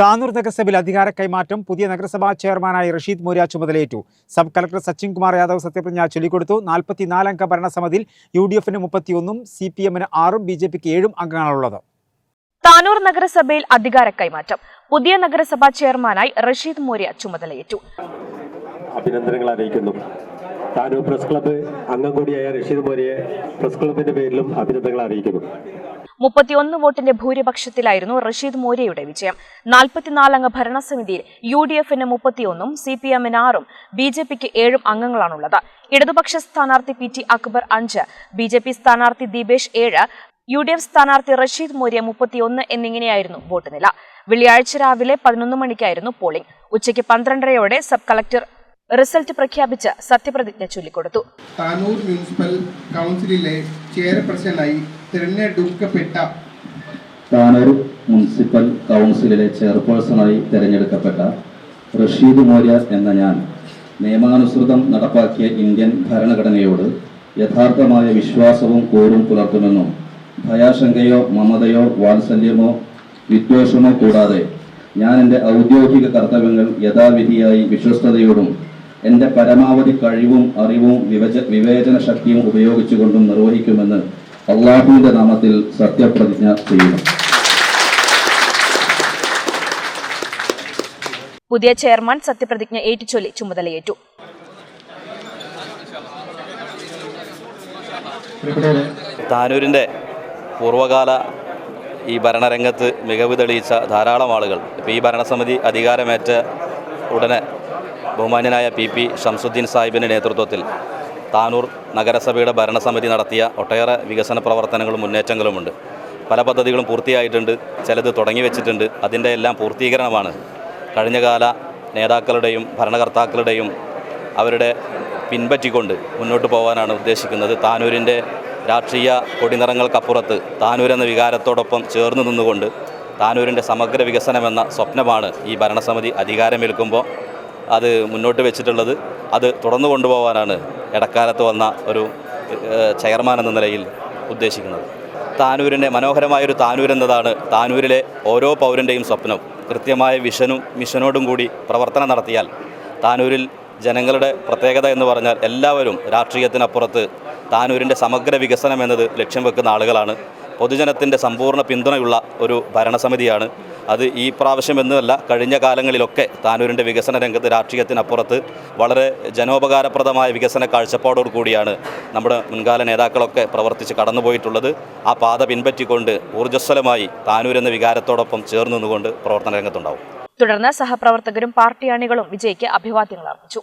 താനൂർ നഗരസഭയിൽ അധികാര കൈമാറ്റം. പുതിയ നഗരസഭാ ചെയർമാനായി റഷീദ് മോര്യ ചുമതലയേറ്റു. സബ് കളക്ടർ സച്ചിൻ കുമാർ യാദവ് സത്യപ്രതിജ്ഞ ചൊല്ലിക്കൊടുത്തു. നാൽപ്പത്തിനാലംഗ ഭരണസമിതിയിൽ യു ഡി എഫിന് മുപ്പത്തിയൊന്നും സി പി എമ്മിന് ആറും ബി ജെ പിക്ക് ഏഴും അംഗങ്ങളാണുള്ളത്. താനൂർ നഗരസഭയിൽ അധികാര കൈമാറ്റം. പുതിയ നഗരസഭാ ചെയർമാനായി റഷീദ് മോര്യ ചുമതലയേറ്റു. അഭിനന്ദനങ്ങൾ അറിയിക്കുന്നു. താനൂർ പ്രസ് ക്ലബ്ബ് അംഗം കൂടിയായ റഷീദ് മോരിയെ പ്രസ് ക്ലബിന്റെ പേരിലും അഭിനന്ദനങ്ങൾ അറിയിക്കുന്നു. മുപ്പത്തിയൊന്ന് വോട്ടിന്റെ ഭൂരിപക്ഷത്തിലായിരുന്നു റഷീദ് മോര്യയുടെ വിജയം. നാൽപ്പത്തിനാലംഗ ഭരണസമിതിയിൽ യു ഡി എഫിന് മുപ്പത്തിയൊന്നും സി പി എമ്മിന് ആറും ബി ജെ പിക്ക് ഏഴും അംഗങ്ങളാണുള്ളത്. ഇടതുപക്ഷ സ്ഥാനാർത്ഥി പി ടി അക്ബർ അഞ്ച് ബി ജെ പി സ്ഥാനാർത്ഥി ദീപേഷ് ഏഴ് യു ഡി എഫ് സ്ഥാനാർത്ഥി റഷീദ് മോര്യ മുപ്പത്തിയൊന്ന് എന്നിങ്ങനെയായിരുന്നു വോട്ട് നില. വെള്ളിയാഴ്ച രാവിലെ പതിനൊന്ന് മണിക്കായിരുന്നു പോളിംഗ്. ഉച്ചയ്ക്ക് പന്ത്രണ്ടരയോടെ സബ് കളക്ടർ റിസൾട്ട് പ്രഖ്യാപിച്ച് സത്യപ്രതിജ്ഞ ചൊല്ലിക്കൊടുത്തു. താനൂർ മുനിസിപ്പൽ കൗൺസിലിലെ ചെയർപേഴ്സണായി തിരഞ്ഞെടുക്കപ്പെട്ട താനൂർ മുനിസിപ്പൽ കൗൺസിലിലെ ചെയർപേഴ്സണായി തിരഞ്ഞെടുക്കപ്പെട്ട റഷീദ് മോര്യ എന്ന ഞാൻ നിയമാനുസൃതം നടപ്പാക്കിയ ഇന്ത്യൻ ഭരണഘടനയോട് യഥാർത്ഥമായ വിശ്വാസവും കൂറും പുലർത്തുമെന്നും ഭയാശങ്കയോ മമതയോ വാത്സല്യമോ വിദ്വേഷമോ കൂടാതെ ഞാൻ എന്റെ ഔദ്യോഗിക കർത്തവ്യങ്ങൾ യഥാവിധിയായി വിശ്വസ്തയോടും എന്റെ പരമാവധി കഴിവും അറിവും വിവച വിവേചന ശക്തിയും ഉപയോഗിച്ചുകൊണ്ടും നിർവഹിക്കുമെന്ന് അള്ളാഹുവിന്റെ നാമത്തിൽ സത്യപ്രതിജ്ഞ ചെയ്യുന്നു. പുതിയ ചെയർമാൻ സത്യപ്രതിജ്ഞ ഏറ്റുചൊല്ലി ചുമതലയേറ്റു. താനൂരിന്റെ പൂർവകാല ഈ ഭരണരംഗത്ത് മികവ് തെളിയിച്ച ധാരാളം ആളുകൾ. ഇപ്പോൾ ഈ ഭരണസമിതി അധികാരമേറ്റ ഉടനെ ബഹുമാന്യനായ പി പി ഷംസുദ്ദീൻ സാഹിബിന്റെ നേതൃത്വത്തിൽ താനൂർ നഗരസഭയുടെ ഭരണസമിതി നടത്തിയ ഒട്ടേറെ വികസന പ്രവർത്തനങ്ങളും മുന്നേറ്റങ്ങളുമുണ്ട്. പല പദ്ധതികളും പൂർത്തിയായിട്ടുണ്ട് ചിലത് തുടങ്ങി വെച്ചിട്ടുണ്ട്. അതിന്റെ എല്ലാം പൂർത്തീകരണമാണ് കഴിഞ്ഞകാല നേതാക്കളുടെയും ഭരണകർത്താക്കളുടെയും അവരുടെ പിൻപറ്റിക്കൊണ്ട് മുന്നോട്ട് പോകാനാണ് ഉദ്ദേശിക്കുന്നത്. താനൂരിന്റെ രാഷ്ട്രീയ കൊടിനിറങ്ങൾക്കപ്പുറത്ത് താനൂർ എന്ന വികാരത്തോടൊപ്പം ചേർന്ന് നിന്നുകൊണ്ട് താനൂരിന്റെ സമഗ്ര വികസനമെന്ന സ്വപ്നമാണ് ഈ ഭരണസമിതി അധികാരമേൽക്കുമ്പോൾ അത് മുന്നോട്ട് വെച്ചിട്ടുള്ളത്. അത് തുടർന്നു കൊണ്ടുപോകാനാണ് ഇടക്കാലത്ത് വന്ന ഒരു ചെയർമാൻ എന്ന നിലയിൽ ഉദ്ദേശിക്കുന്നത്. താനൂരിന്റെ മനോഹരമായൊരു താനൂർ എന്നതാണ് താനൂരിലെ ഓരോ പൗരന്റെയും സ്വപ്നം. കൃത്യമായ വിഷനും മിഷനോടും കൂടി പ്രവർത്തനം നടത്തിയാൽ താനൂരിൽ ജനങ്ങളുടെ പ്രത്യേകത എന്ന് പറഞ്ഞാൽ എല്ലാവരും രാഷ്ട്രീയത്തിനപ്പുറത്ത് താനൂരിന്റെ സമഗ്ര വികസനം എന്നത് ലക്ഷ്യം വെക്കുന്ന ആളുകളാണ്. പൊതുജനത്തിന്റെ സമ്പൂർണ പിന്തുണയുള്ള ഒരു ഭരണസമിതിയാണ് അത് ഈ പ്രാവശ്യം എന്നുമല്ല കഴിഞ്ഞ കാലങ്ങളിലൊക്കെ താനൂരിന്റെ വികസന രംഗത്ത് രാഷ്ട്രീയത്തിനപ്പുറത്ത് വളരെ ജനോപകാരപ്രദമായ വികസന കാഴ്ചപ്പാടോടു കൂടിയാണ് നമ്മുടെ മുൻകാല നേതാക്കളൊക്കെ പ്രവർത്തിച്ച് കടന്നുപോയിട്ടുള്ളത്. ആ പാത പിൻപറ്റിക്കൊണ്ട് ഊർജസ്വലമായി താനൂർ എന്ന വികാരത്തോടൊപ്പം ചേർന്ന് നിന്നുകൊണ്ട് പ്രവർത്തന രംഗത്തുണ്ടാവും. തുടർന്ന് സഹപ്രവർത്തകരും പാർട്ടി അണികളും വിജയ്ക്ക് അഭിവാദ്യങ്ങൾ അർപ്പിച്ചു.